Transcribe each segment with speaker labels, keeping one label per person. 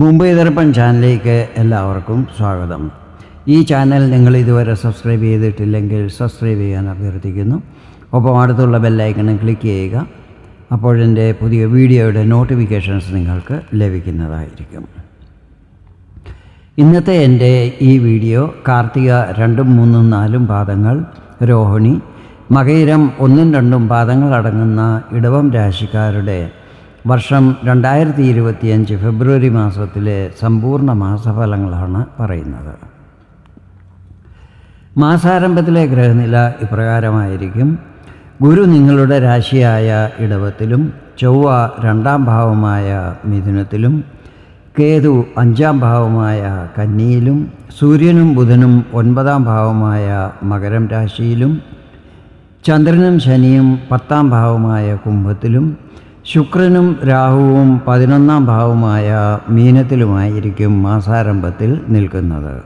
Speaker 1: മുംബൈ ദർപ്പൺ ചാനലിലേക്ക് എല്ലാവർക്കും സ്വാഗതം. ഈ ചാനൽ നിങ്ങൾ ഇതുവരെ സബ്സ്ക്രൈബ് ചെയ്തിട്ടില്ലെങ്കിൽ സബ്സ്ക്രൈബ് ചെയ്യാൻ അഭ്യർത്ഥിക്കുന്നു. ഒപ്പം അടുത്തുള്ള ബെല്ലൈക്കണും ക്ലിക്ക് ചെയ്യുക. അപ്പോഴെന്റെ പുതിയ വീഡിയോയുടെ നോട്ടിഫിക്കേഷൻസ് നിങ്ങൾക്ക് ലഭിക്കുന്നതായിരിക്കും. ഇന്നത്തെ എന്റെ ഈ വീഡിയോ കാർത്തിക രണ്ടും മൂന്നും നാലും പാദങ്ങൾ രോഹിണി മകയിരം ഒന്നും രണ്ടും പാദങ്ങൾ അടങ്ങുന്ന ഇടവം രാശിക്കാരുടെ വർഷം രണ്ടായിരത്തി ഇരുപത്തിയഞ്ച് ഫെബ്രുവരി മാസത്തിലെ സമ്പൂർണ മാസഫലങ്ങളാണ് പറയുന്നത്. മാസാരംഭത്തിലെ ഗ്രഹനില ഇപ്രകാരമായിരിക്കും. ഗുരു നിങ്ങളുടെ രാശിയായ ഇടവത്തിലും ചൊവ്വ രണ്ടാം ഭാവമായ മിഥുനത്തിലും കേതു അഞ്ചാം ഭാവമായ കന്നിയിലും സൂര്യനും ബുധനും ഒൻപതാം ഭാവമായ മകരം രാശിയിലും ചന്ദ്രനും ശനിയും പത്താം ഭാവമായ കുംഭത്തിലും ശുക്രനും രാഹുവും പതിനൊന്നാം ഭാവമായ മീനത്തിലുമായിരിക്കും മാസാരംഭത്തിൽ നിൽക്കുന്നത്.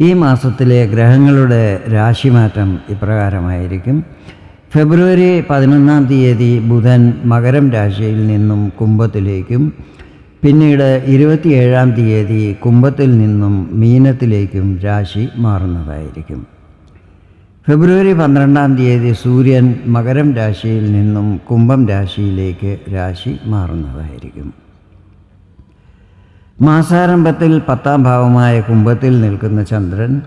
Speaker 1: ഈ മാസത്തിലെ ഗ്രഹങ്ങളുടെ രാശിമാറ്റം ഇപ്രകാരമായിരിക്കും. ഫെബ്രുവരി പതിനൊന്നാം തീയതി ബുധൻ മകരം രാശിയിൽ നിന്നും കുംഭത്തിലേക്കും പിന്നീട് ഇരുപത്തിയേഴാം തീയതി കുംഭത്തിൽ നിന്നും മീനത്തിലേക്കും രാശി മാറുന്നതായിരിക്കും. ഫെബ്രുവരി പന്ത്രണ്ടാം തീയതി സൂര്യൻ മകരം രാശിയിൽ നിന്നും കുംഭം രാശിയിലേക്ക് രാശി മാറുന്നതായിരിക്കും. മാസാരംഭത്തിൽ പത്താം ഭാവമായ കുംഭത്തിൽ നിൽക്കുന്ന ചന്ദ്രൻ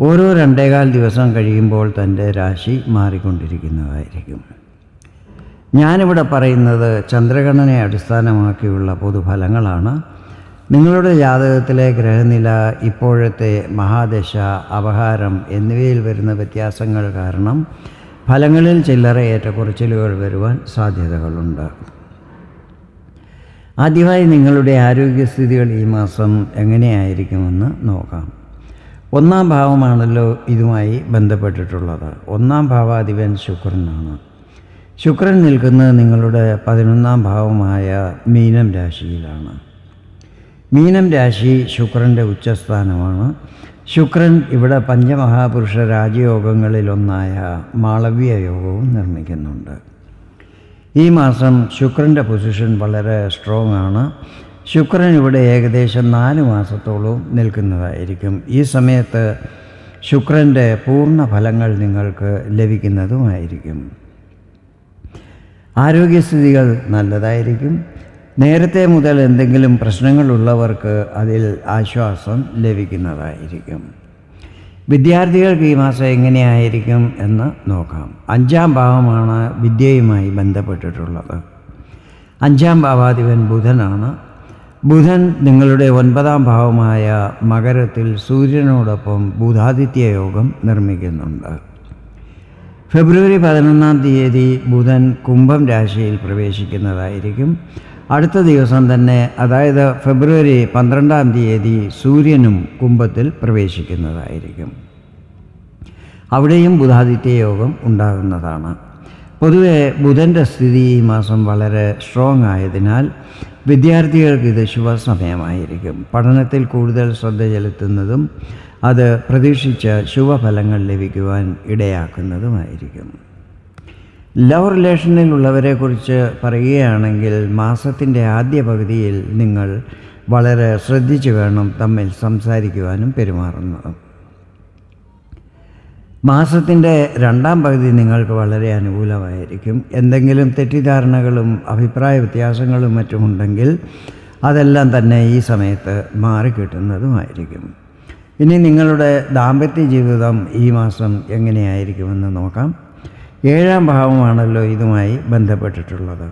Speaker 1: ഓരോ രണ്ടേകാൽ ദിവസം കഴിയുമ്പോൾ തന്റെ രാശി മാറിക്കൊണ്ടിരിക്കുന്നതായിരിക്കും. ഞാനിവിടെ പറയുന്നത് ചന്ദ്രഗണനെ അടിസ്ഥാനമാക്കിയുള്ള പൊതുഫലങ്ങളാണ്. നിങ്ങളുടെ ജാതകത്തിലെ ഗ്രഹനില ഇപ്പോഴത്തെ മഹാദശ അപഹാരം എന്നിവയിൽ വരുന്ന വ്യത്യാസങ്ങൾ കാരണം ഫലങ്ങളിൽ ചില്ലറ ഏറ്റക്കുറച്ചിലുകൾ വരുവാൻ സാധ്യതകളുണ്ട്. ആദ്യമായി നിങ്ങളുടെ ആരോഗ്യസ്ഥിതികൾ ഈ മാസം എങ്ങനെയായിരിക്കുമെന്ന് നോക്കാം. ഒന്നാം ഭാവമാണല്ലോ ഇതുമായി ബന്ധപ്പെട്ടിട്ടുള്ളത്. ഒന്നാം ഭാവാധിപൻ ശുക്രനാണ്. ശുക്രൻ നിൽക്കുന്നത് നിങ്ങളുടെ പതിനൊന്നാം ഭാവമായ മീനം രാശിയിലാണ്. മീനം രാശി ശുക്രന്റെ ഉച്ചസ്ഥാനമാണ്. ശുക്രൻ ഇവിടെ പഞ്ചമഹാപുരുഷ രാജയോഗങ്ങളിലൊന്നായ മാളവ്യ യോഗവും നിർമ്മിക്കുന്നുണ്ട്. ഈ മാസം ശുക്രന്റെ പൊസിഷൻ വളരെ സ്ട്രോങ് ആണ്. ശുക്രൻ ഇവിടെ ഏകദേശം നാല് മാസത്തോളം നിൽക്കുന്നതായിരിക്കും. ഈ സമയത്ത് ശുക്രന്റെ പൂർണ ഫലങ്ങൾ നിങ്ങൾക്ക് ലഭിക്കുന്നതുമായിരിക്കും. ആരോഗ്യസ്ഥിതികൾ നല്ലതായിരിക്കും. നേരത്തെ മുതൽ എന്തെങ്കിലും പ്രശ്നങ്ങളുള്ളവർക്ക് അതിൽ ആശ്വാസം ലഭിക്കുന്നതായിരിക്കും. വിദ്യാർത്ഥികൾക്ക് ഈ മാസം എങ്ങനെയായിരിക്കും എന്ന് നോക്കാം. അഞ്ചാം ഭാവമാണ് വിദ്യയുമായി ബന്ധപ്പെട്ടിട്ടുള്ളത്. അഞ്ചാം ഭാവാധിപൻ ബുധനാണ്. ബുധൻ നിങ്ങളുടെ ഒൻപതാം ഭാവമായ മകരത്തിൽ സൂര്യനോടൊപ്പം ബുധാദിത്യ യോഗം നിർമ്മിക്കുന്നുണ്ട്. ഫെബ്രുവരി പതിനൊന്നാം തീയതി ബുധൻ കുംഭം രാശിയിൽ പ്രവേശിക്കുന്നതായിരിക്കും. അടുത്ത ദിവസം തന്നെ അതായത് ഫെബ്രുവരി പന്ത്രണ്ടാം തീയതി സൂര്യനും കുംഭത്തിൽ പ്രവേശിക്കുന്നതായിരിക്കും. അവിടെയും ബുധാദിത്യ യോഗം ഉണ്ടാകുന്നതാണ്. പൊതുവെ ബുധന്റെ സ്ഥിതി ഈ മാസം വളരെ സ്ട്രോങ് ആയതിനാൽ വിദ്യാർത്ഥികൾക്ക് ഇത് ശുഭസമയമായിരിക്കും. പഠനത്തിൽ കൂടുതൽ ശ്രദ്ധ ചെലുത്തുന്നതും അത് പ്രതീക്ഷിച്ച ശുഭഫലങ്ങൾ ലഭിക്കുവാൻ ഇടയാക്കുന്നതുമായിരിക്കും. ലവ് റിലേഷനിലുള്ളവരെക്കുറിച്ച് പറയുകയാണെങ്കിൽ മാസത്തിന്റെ ആദ്യ പകുതിയിൽ നിങ്ങൾ വളരെ ശ്രദ്ധിച്ചു വേണം തമ്മിൽ സംസാരിക്കുവാനും പെരുമാറുന്നത്. മാസത്തിന്റെ രണ്ടാം പകുതി നിങ്ങൾക്ക് വളരെ അനുകൂലമായിരിക്കും. എന്തെങ്കിലും തെറ്റിദ്ധാരണകളും അഭിപ്രായ വ്യത്യാസങ്ങളും മറ്റുമുണ്ടെങ്കിൽ അതെല്ലാം തന്നെ ഈ സമയത്ത് മാറിക്കിട്ടുന്നതുമായിരിക്കും. ഇനി നിങ്ങളുടെ ദാമ്പത്യ ജീവിതം ഈ മാസം എങ്ങനെയായിരിക്കുമെന്ന് നോക്കാം. ഏഴാം ഭാവമാണല്ലോ ഇതുമായി ബന്ധപ്പെട്ടിട്ടുള്ളത്.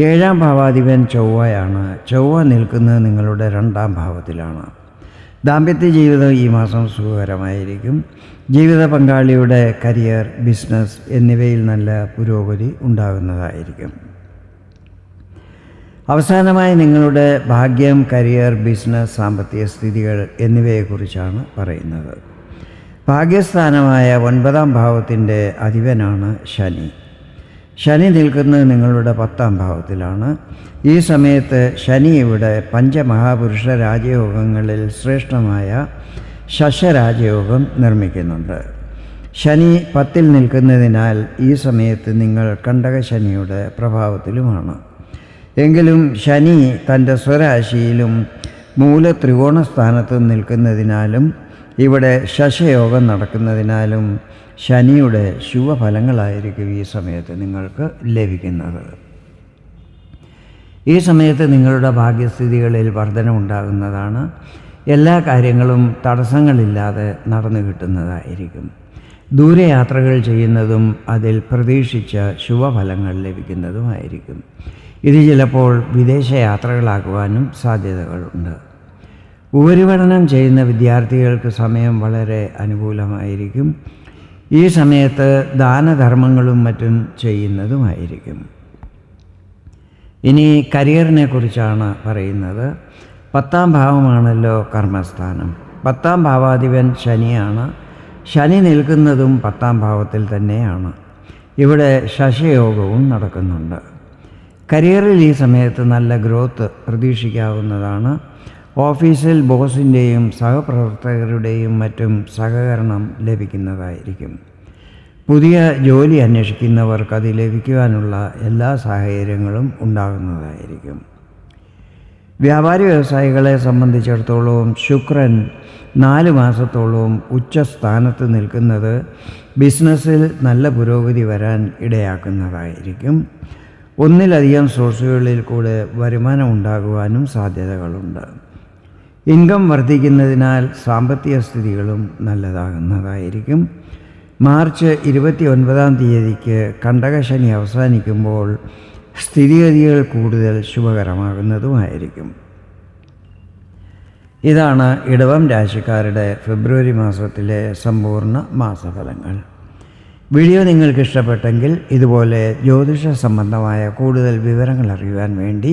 Speaker 1: ഏഴാം ഭാവാധിപൻ ചൊവ്വയാണ്. ചൊവ്വ നിൽക്കുന്നത് നിങ്ങളുടെ രണ്ടാം ഭാവത്തിലാണ്. ദാമ്പത്യ ജീവിതം ഈ മാസം സുഖകരമായിരിക്കും. ജീവിത പങ്കാളിയുടെ കരിയർ ബിസിനസ് എന്നിവയിൽ നല്ല പുരോഗതി ഉണ്ടാകുന്നതായിരിക്കും. അവസാനമായി നിങ്ങളുടെ ഭാഗ്യം കരിയർ ബിസിനസ് സാമ്പത്തിക സ്ഥിതികൾ എന്നിവയെക്കുറിച്ചാണ് പറയുന്നത്. ഭാഗ്യസ്ഥാനമായ ഒൻപതാം ഭാവത്തിന്റെ അധിപനാണ് ശനി. ശനി നിൽക്കുന്നത് നിങ്ങളുടെ പത്താം ഭാവത്തിലാണ്. ഈ സമയത്ത് ശനി ഇവിടെ പഞ്ചമഹാപുരുഷ രാജയോഗങ്ങളിൽ ശ്രേഷ്ഠമായ ശശരാജയോഗം നിർമ്മിക്കുന്നുണ്ട്. ശനി പത്തിൽ നിൽക്കുന്നതിനാൽ ഈ സമയത്ത് നിങ്ങൾ കണ്ടകശനിയുടെ പ്രഭാവത്തിലുമാണ്. എങ്കിലും ശനി തന്റെ സ്വരാശിയിലും മൂല ത്രികോണ സ്ഥാനത്ത് നിൽക്കുന്നതിനാലും ഇവിടെ ശശയോഗം നടക്കുന്നതിനാലും ശനിയുടെ ശുഭഫലങ്ങളായിരിക്കും ഈ സമയത്ത് നിങ്ങൾക്ക് ലഭിക്കുന്നത്. ഈ സമയത്ത് നിങ്ങളുടെ ഭാഗ്യസ്ഥിതികളിൽ വർധനമുണ്ടാകുന്നതാണ് എല്ലാ കാര്യങ്ങളും തടസ്സങ്ങളില്ലാതെ നടന്നു കിട്ടുന്നതായിരിക്കും. ദൂരയാത്രകൾ ചെയ്യുന്നതും അതിൽ പ്രതീക്ഷിച്ച ശുഭഫലങ്ങൾ ലഭിക്കുന്നതുമായിരിക്കും. ഇത് ചിലപ്പോൾ വിദേശയാത്രകളാക്കുവാനും സാധ്യതകളുണ്ട്. ഉപരിപഠനം ചെയ്യുന്ന വിദ്യാർത്ഥികൾക്ക് സമയം വളരെ അനുകൂലമായിരിക്കും. ഈ സമയത്ത് ദാനധർമ്മങ്ങളും മറ്റും ചെയ്യുന്നതുമായിരിക്കും. ഇനി കരിയറിനെ കുറിച്ചാണ് പറയുന്നത്. പത്താം ഭാവമാണല്ലോ കർമ്മസ്ഥാനം. പത്താം ഭാവാധിപൻ ശനിയാണ്. ശനി നിൽക്കുന്നതും പത്താം ഭാവത്തിൽ തന്നെയാണ്. ഇവിടെ ശശയോഗവും നടക്കുന്നുണ്ട്. കരിയറിൽ ഈ സമയത്ത് നല്ല ഗ്രോത്ത് പ്രതീക്ഷിക്കാവുന്നതാണ്. ഓഫീസിൽ ബോസിന്റെയും സഹപ്രവർത്തകരുടെയും മറ്റും സഹകരണം ലഭിക്കുന്നതായിരിക്കും. പുതിയ ജോലി അന്വേഷിക്കുന്നവർക്ക് അത് ലഭിക്കുവാനുള്ള എല്ലാ സാഹചര്യങ്ങളും ഉണ്ടാകുന്നതായിരിക്കും. വ്യാപാരി വ്യവസായികളെ സംബന്ധിച്ചിടത്തോളം ശുക്രൻ നാല് മാസത്തോളം ഉച്ചസ്ഥാനത്ത് നിൽക്കുന്നത് ബിസിനസ്സിൽ നല്ല പുരോഗതി വരാൻ ഇടയാക്കുന്നതായിരിക്കും. ഒന്നിലധികം സോഴ്സുകളിൽ കൂടെ വരുമാനം ഉണ്ടാകുവാനും സാധ്യതകളുണ്ട്. ഇൻകം വർദ്ധിക്കുന്നതിനാൽ സാമ്പത്തിക സ്ഥിതികളും നല്ലതാകുന്നതായിരിക്കും. മാർച്ച് ഇരുപത്തി ഒൻപതാം തീയതിക്ക് കണ്ടകശനി അവസാനിക്കുമ്പോൾ സ്ഥിതിഗതികൾ കൂടുതൽ ശുഭകരമാകുന്നതുമായിരിക്കും. ഇതാണ് ഇടവം രാശിക്കാരുടെ ഫെബ്രുവരി മാസത്തിലെ സമ്പൂർണ മാസഫലങ്ങൾ. വീഡിയോ നിങ്ങൾക്ക് ഇഷ്ടപ്പെട്ടെങ്കിൽ ഇതുപോലെ ജ്യോതിഷ സംബന്ധമായ കൂടുതൽ വിവരങ്ങൾ അറിയുവാൻ വേണ്ടി